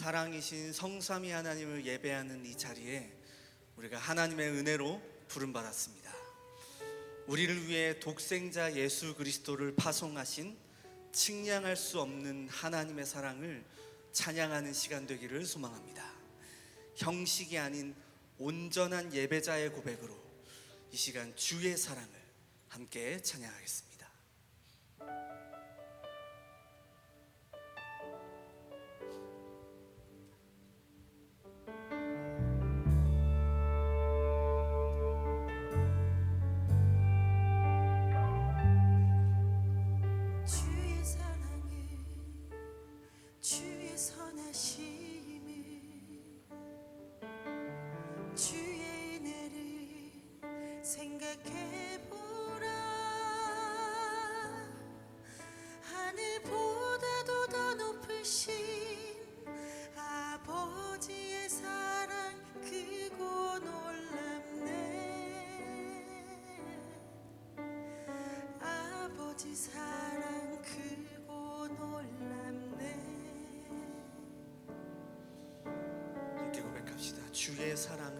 사랑이신 성삼위 하나님을 예배하는 이 자리에 우리가 하나님의 은혜로 부름 받았습니다. 우리를 위해 독생자 예수 그리스도를 파송하신 측량할 수 없는 하나님의 사랑을 찬양하는 시간 되기를 소망합니다. 형식이 아닌 온전한 예배자의 고백으로 이 시간 주의 사랑을 함께 찬양하겠습니다. 주의 사랑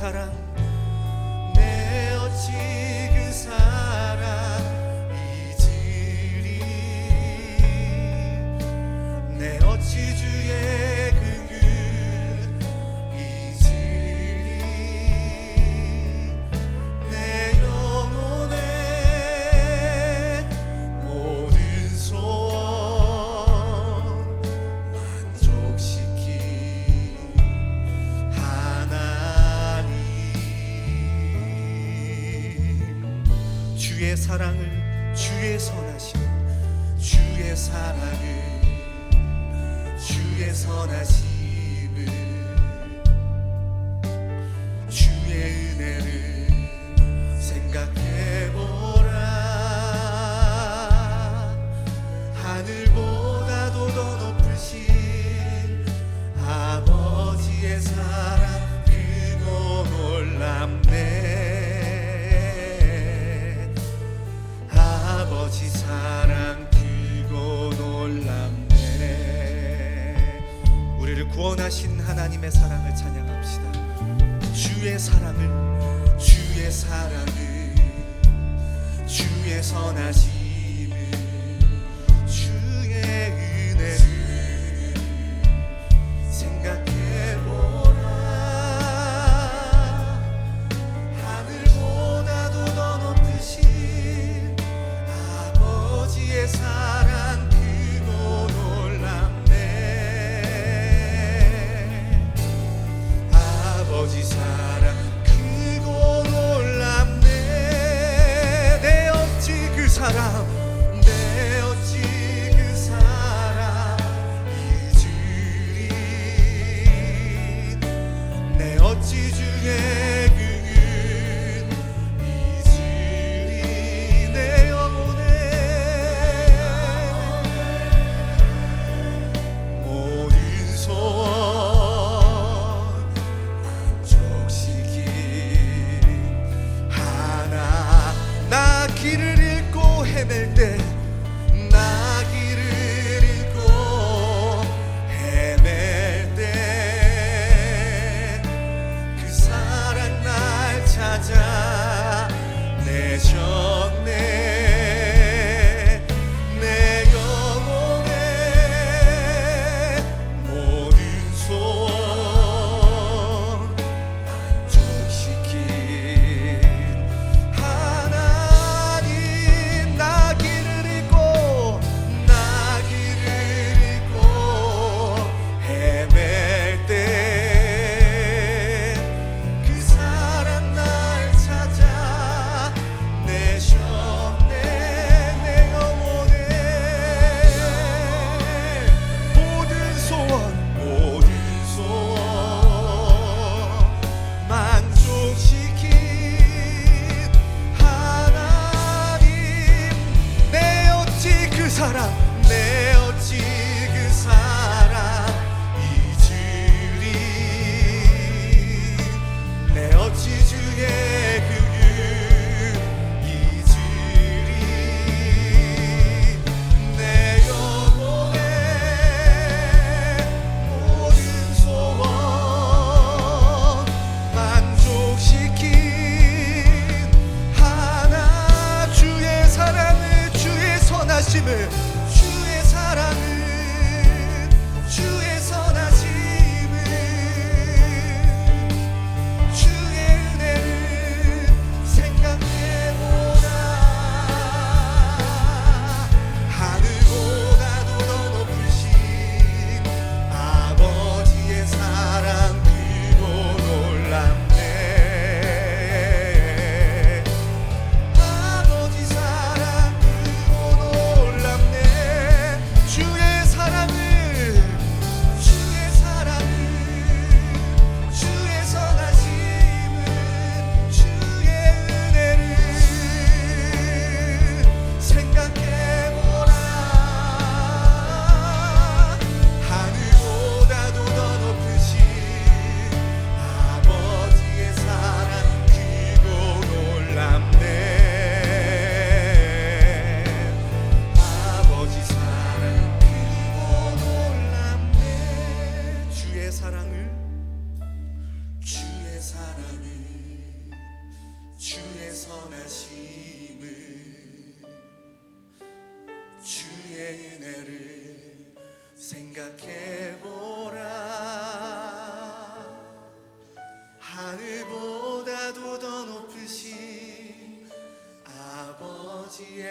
사랑. 주의 사랑을 주의 선하신 주의 사랑을 주의 선하심을 사랑을 주의 사랑을 주의 선하신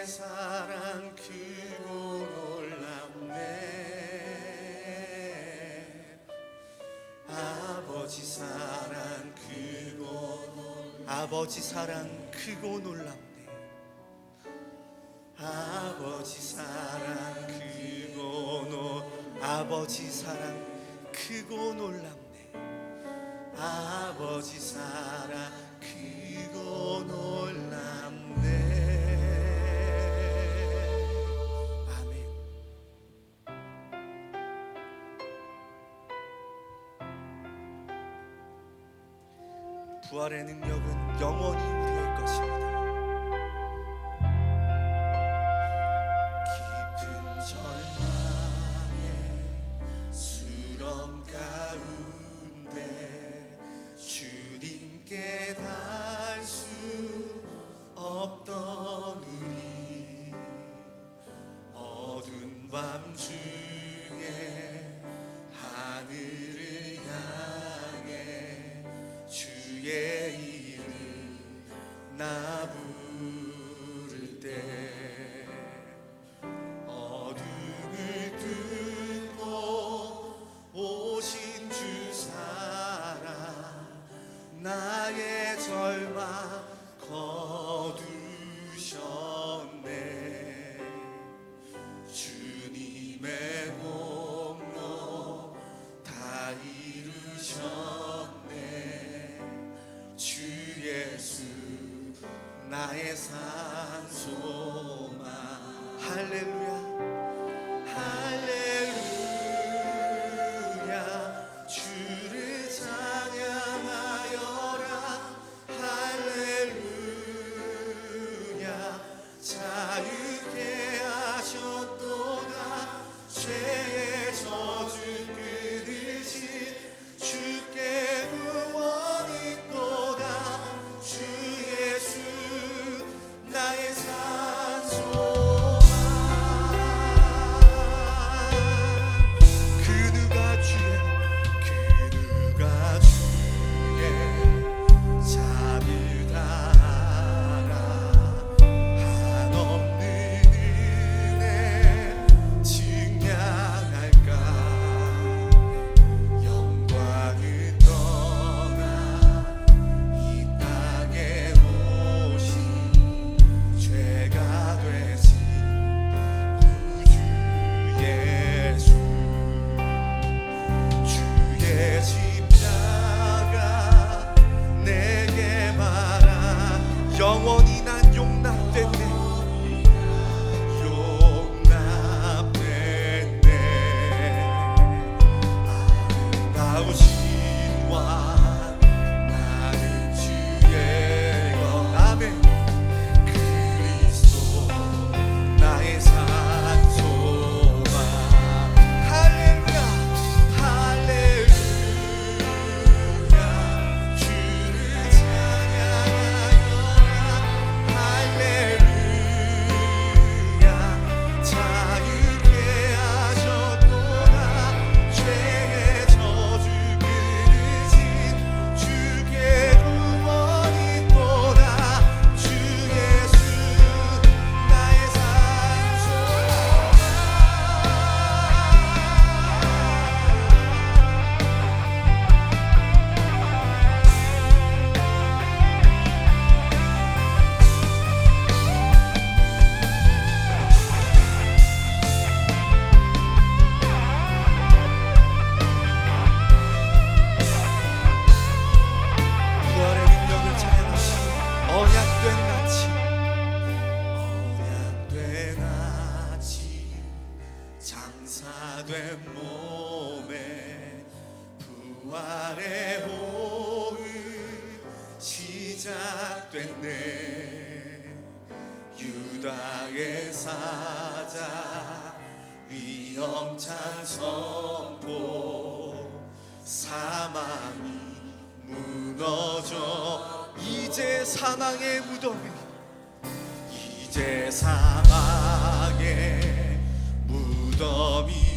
사랑 크고 놀랍네. 아버지 사랑 크고 놀랍네. 아버지 사랑 크고 놀랍네. 아버지 사랑 크고 놀 아버지 사랑 크고 놀랍네. 부활의 능력은 영원히 우리의 것입니다. 거두셨네. 주님의 공로 다 이루셨네. 주 예수 나의 산소만. 할렐루야. 사망이 무너져 이제 사망의 무덤이 이제 사망의 무덤이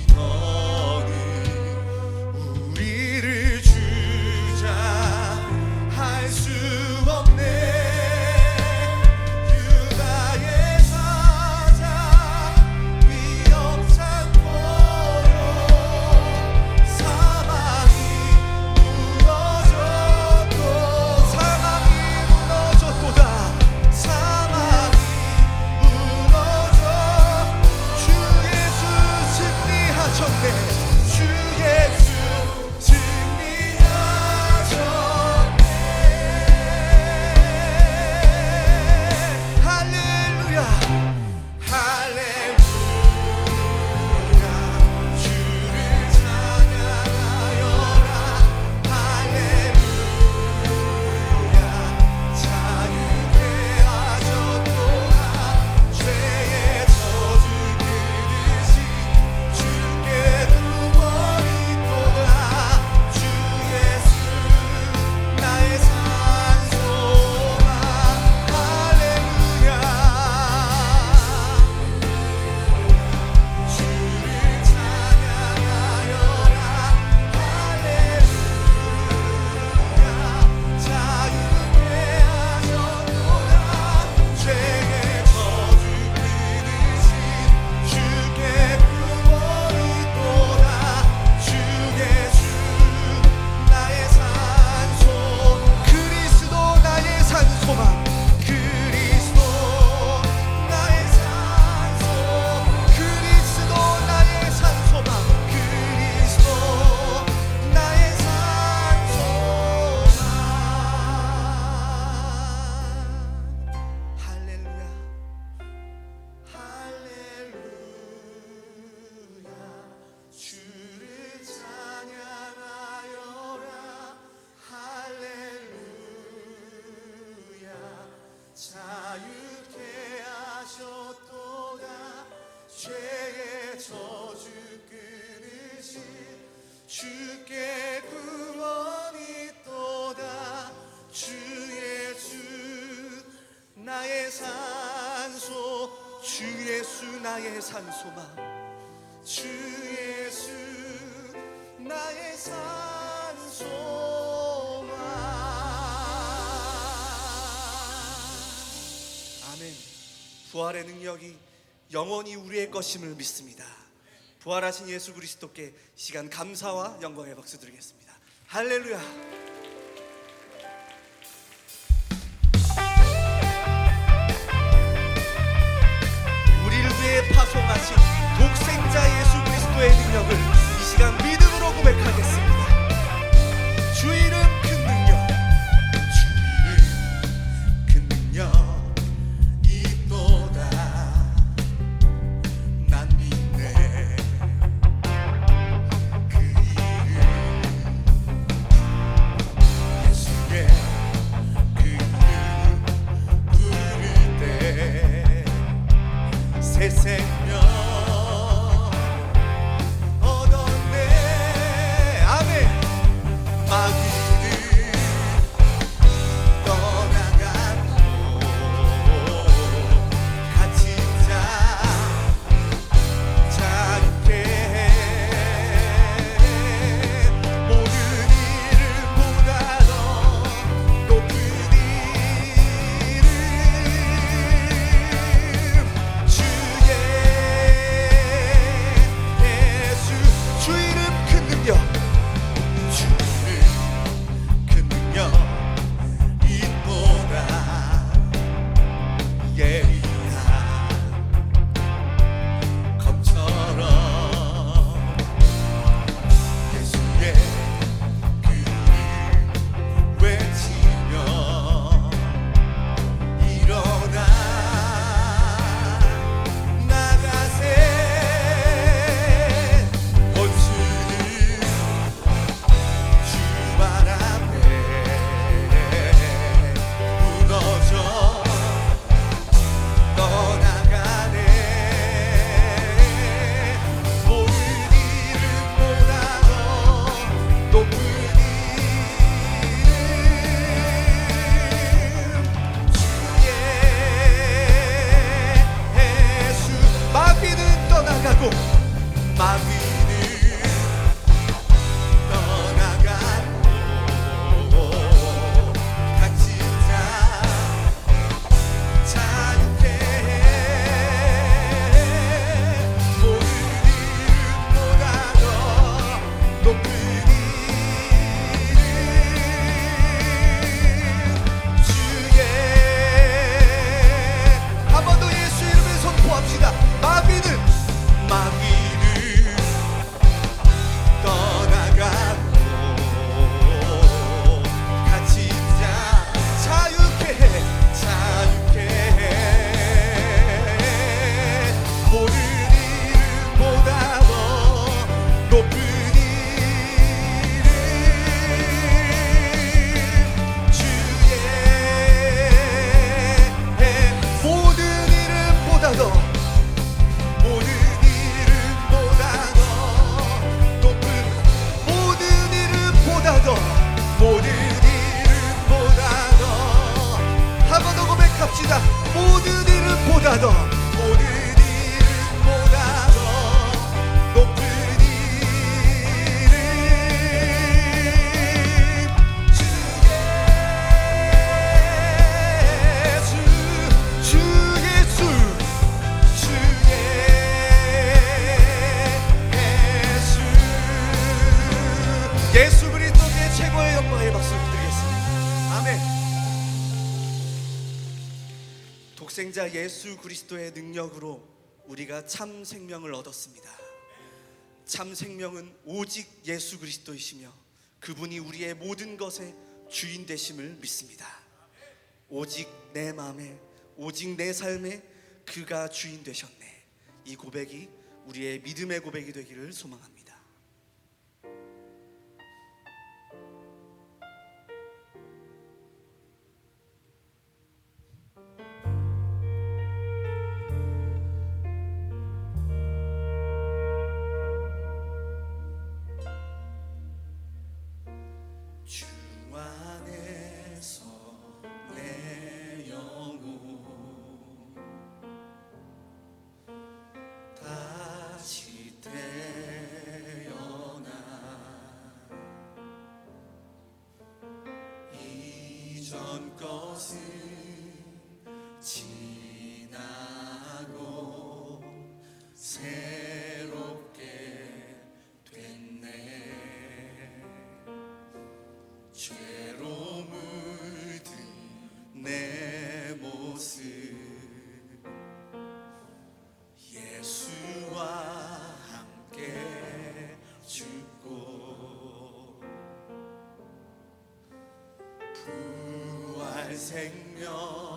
죄의 저주 끊으신 주께 구원이 또다 주 예수 나의 산소 주 예수 나의 산소만. 주 예수 나의 산소만. 아멘. 부활의 능력이 영원히 우리의 것임을 믿습니다. 부활하신 예수 그리스도께 시간 감사와 영광의 박수 드리겠습니다. 할렐루야. Salgador. 예수 그리스도의 능력으로 우리가 참 생명을 얻었습니다. 참 생명은 오직 예수 그리스도이시며 그분이 우리의 모든 것의 주인 되심을 믿습니다. 오직 내 마음에, 오직 내 삶에 그가 주인 되셨네. 이 고백이 우리의 믿음의 고백이 되기를 소망합니다. 생명.